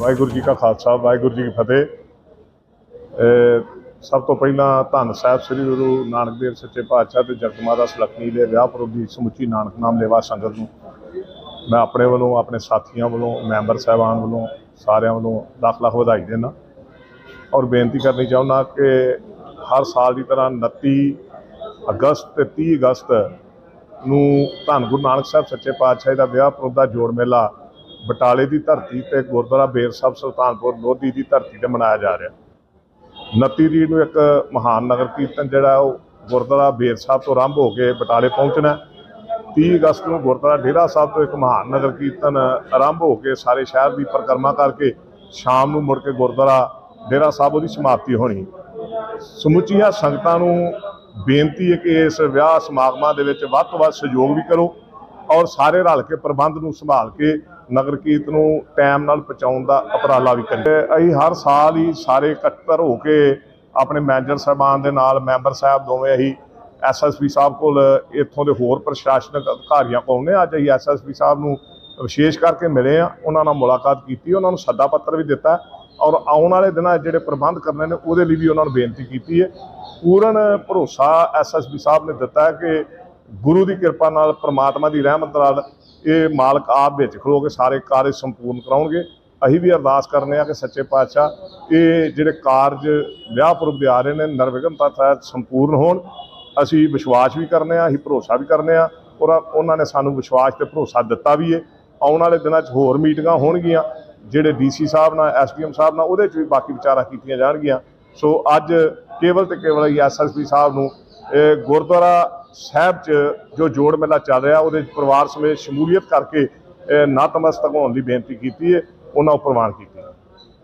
ਵਾਹਿਗੁਰੂ ਜੀ ਕਾ ਖਾਲਸਾ, ਵਾਹਿਗੁਰੂ ਜੀ ਕੀ ਫਤਿਹ। ਸਭ ਤੋਂ ਪਹਿਲਾਂ ਧੰਨ ਸਾਹਿਬ ਸ੍ਰੀ ਗੁਰੂ ਨਾਨਕ ਦੇਵ ਸੱਚੇ ਪਾਤਸ਼ਾਹ ਤੇ ਜਗਤ ਮਾਤਾ ਸੁਲੱਖਣੀ ਦੇ ਵਿਆਹ ਪੁਰਬ ਸਮੁੱਚੀ ਨਾਨਕ ਨਾਮ ਲੇਵਾ ਸੰਗਤ ਨੂੰ। ਮੈਂ ਆਪਣੇ ਵੱਲੋਂ, ਆਪਣੇ ਸਾਥੀਆਂ ਵੱਲੋਂ, ਮੈਂਬਰ ਸਾਹਿਬਾਨ ਵੱਲੋਂ, ਸਾਰਿਆਂ ਵੱਲੋਂ ਲੱਖ ਲੱਖ ਵਧਾਈ ਦਿੰਦਾ। ਔਰ ਬੇਨਤੀ ਕਰਨੀ ਚਾਹੁੰਦਾ ਕਿ ਹਰ ਸਾਲ ਦੀ ਤਰ੍ਹਾਂ 29 ਅਗਸਤ ਤੇ 30 ਅਗਸਤ ਨੂੰ ਧੰਨ ਗੁਰੂ ਨਾਨਕ ਸਾਹਿਬ ਸੱਚੇ ਪਾਤਸ਼ਾਹ ਦਾ ਵਿਆਹ ਪੁਰਬ ਦਾ ਜੋੜ ਮੇਲਾ ਬਟਾਲੇ ਦੀ ਧਰਤੀ ਤੇ ਗੁਰਦੁਆਰਾ ਬੇਰ ਸਾਹਿਬ ਸੁਲਤਾਨਪੁਰ ਲੋਧੀ ਦੀ ਧਰਤੀ ਤੇ ਮਨਾਇਆ ਜਾ ਰਿਹਾ 29 ਤਰੀਕ ਨੂੰ ਇੱਕ ਮਹਾਨ ਨਗਰ ਕੀਰਤਨ ਜਿਹੜਾ ਉਹ ਗੁਰਦੁਆਰਾ ਬੇਰ ਸਾਹਿਬ ਤੋਂ ਆਰੰਭ ਹੋ ਕੇ ਬਟਾਲੇ ਪਹੁੰਚਣਾ ਹੈ। 30 ਅਗਸਤ ਨੂੰ ਗੁਰਦੁਆਰਾ ਡੇਰਾ ਸਾਹਿਬ ਤੋਂ ਇੱਕ ਮਹਾਨ ਨਗਰ ਕੀਰਤਨ ਆਰੰਭ ਹੋ ਕੇ ਸਾਰੇ ਸ਼ਹਿਰ ਦੀ ਪਰਿਕਰਮਾ ਕਰਕੇ ਸ਼ਾਮ ਨੂੰ ਮੁੜ ਕੇ ਗੁਰਦੁਆਰਾ ਡੇਰਾ ਸਾਹਿਬ ਉਹਦੀ ਸਮਾਪਤੀ ਹੋਣੀ ਸਮੁੱਚੀਆਂ ਸੰਗਤਾਂ ਨੂੰ ਬੇਨਤੀ ਹੈ ਕਿ ਇਸ ਵਿਆਹ ਸਮਾਗਮਾਂ ਦੇ ਵਿੱਚ ਵੱਧ ਤੋਂ ਵੱਧ ਸਹਿਯੋਗ ਵੀ ਕਰੋ ਔਰ ਸਾਰੇ ਰਲ ਕੇ ਪ੍ਰਬੰਧ ਨੂੰ ਸੰਭਾਲ ਕੇ ਨਗਰ ਕੀਰਤ ਨੂੰ ਟਾਈਮ ਨਾਲ ਪਹੁੰਚਾਉਣ ਦਾ ਉਪਰਾਲਾ ਵੀ ਕਰੀਏ। ਅਸੀਂ ਹਰ ਸਾਲ ਹੀ ਸਾਰੇ ਇਕੱਤਰ ਹੋ ਕੇ ਆਪਣੇ ਮੈਨੇਜਰ ਸਾਹਿਬਾਨ ਦੇ ਨਾਲ, ਮੈਂਬਰ ਸਾਹਿਬ ਦੋਵੇਂ ਅਸੀਂ ਐਸਐਸਪੀ ਸਾਹਿਬ ਕੋਲ ਇੱਥੋਂ ਦੇ ਹੋਰ ਪ੍ਰਸ਼ਾਸਨਿਕ ਅਧਿਕਾਰੀਆਂ ਕੋਲ ਨੇ। ਅੱਜ ਅਸੀਂ ਐਸਐਸਪੀ ਸਾਹਿਬ ਨੂੰ ਵਿਸ਼ੇਸ਼ ਕਰਕੇ ਮਿਲੇ ਆ ਉਹਨਾਂ ਨਾਲ ਮੁਲਾਕਾਤ ਕੀਤੀ, ਉਹਨਾਂ ਨੂੰ ਸੱਦਾ ਪੱਤਰ ਵੀ ਦਿੱਤਾ ਔਰ ਆਉਣ ਵਾਲੇ ਦਿਨਾਂ ਜਿਹੜੇ ਪ੍ਰਬੰਧ ਕਰਨੇ ਨੇ ਉਹਦੇ ਲਈ ਵੀ ਉਹਨਾਂ ਨੂੰ ਬੇਨਤੀ ਕੀਤੀ ਹੈ। ਪੂਰਨ ਭਰੋਸਾ ਐਸਐਸਪੀ ਸਾਹਿਬ ਨੇ ਦਿੱਤਾ ਕਿ ਗੁਰੂ ਦੀ ਕਿਰਪਾ ਨਾਲ, ਪ੍ਰਮਾਤਮਾ ਦੀ ਰਹਿਮਤ ਨਾਲ ਇਹ ਮਾਲਕ ਆਪ ਵਿੱਚ ਖਲੋ ਕੇ ਸਾਰੇ ਕਾਰਜ ਸੰਪੂਰਨ ਕਰਾਉਣਗੇ। ਅਸੀਂ ਵੀ ਅਰਦਾਸ ਕਰਨੇ ਆ ਕਿ ਸੱਚੇ ਪਾਤਸ਼ਾਹ ਇਹ ਜਿਹੜੇ ਕਾਰਜ ਵਿਆਹ ਪੁਰਬ ਦੇ ਆ ਰਹੇ ਨੇ ਨਿਰਵਿਘਨਤਾ ਤਹਿਤ ਸੰਪੂਰਨ ਹੋਣ। ਅਸੀਂ ਵਿਸ਼ਵਾਸ ਵੀ ਕਰਨੇ ਆ ਅਸੀਂ ਭਰੋਸਾ ਵੀ ਕਰਨੇ ਆ ਔਰ ਉਹਨਾਂ ਨੇ ਸਾਨੂੰ ਵਿਸ਼ਵਾਸ ਤੇ ਭਰੋਸਾ ਦਿੱਤਾ ਵੀ ਹੈ ਆਉਣ ਵਾਲੇ ਦਿਨਾਂ 'ਚ ਹੋਰ ਮੀਟਿੰਗਾਂ ਹੋਣਗੀਆਂ, ਜਿਹੜੇ ਡੀਸੀ ਸਾਹਿਬ ਨਾਲ ਐਸਡੀਐਮ ਸਾਹਿਬ ਨਾਲ, ਉਹਦੇ 'ਚ ਵੀ ਬਾਕੀ ਵਿਚਾਰਾਂ ਕੀਤੀਆਂ ਜਾਣਗੀਆਂ। ਸੋ ਅੱਜ ਕੇਵਲ ਤੇ ਕੇਵਲ ਹੀ ਐਸਐਸਪੀ ਸਾਹਿਬ ਨੂੰ, ਇਹ ਗੁਰਦੁਆਰਾ ਸਾਹਿਬ 'ਚ ਜੋ ਜੋੜ ਮੇਲਾ ਚੱਲ ਰਿਹਾ, ਉਹਦੇ ਪਰਿਵਾਰ ਸਮੇਤ ਸ਼ਮੂਲੀਅਤ ਕਰਕੇ ਨਤਮਸਤਕ ਹੋਣ ਦੀ ਬੇਨਤੀ ਕੀਤੀ ਹੈ, ਉਹਨਾਂ ਨੂੰ ਪ੍ਰਵਾਨ ਕੀਤਾ।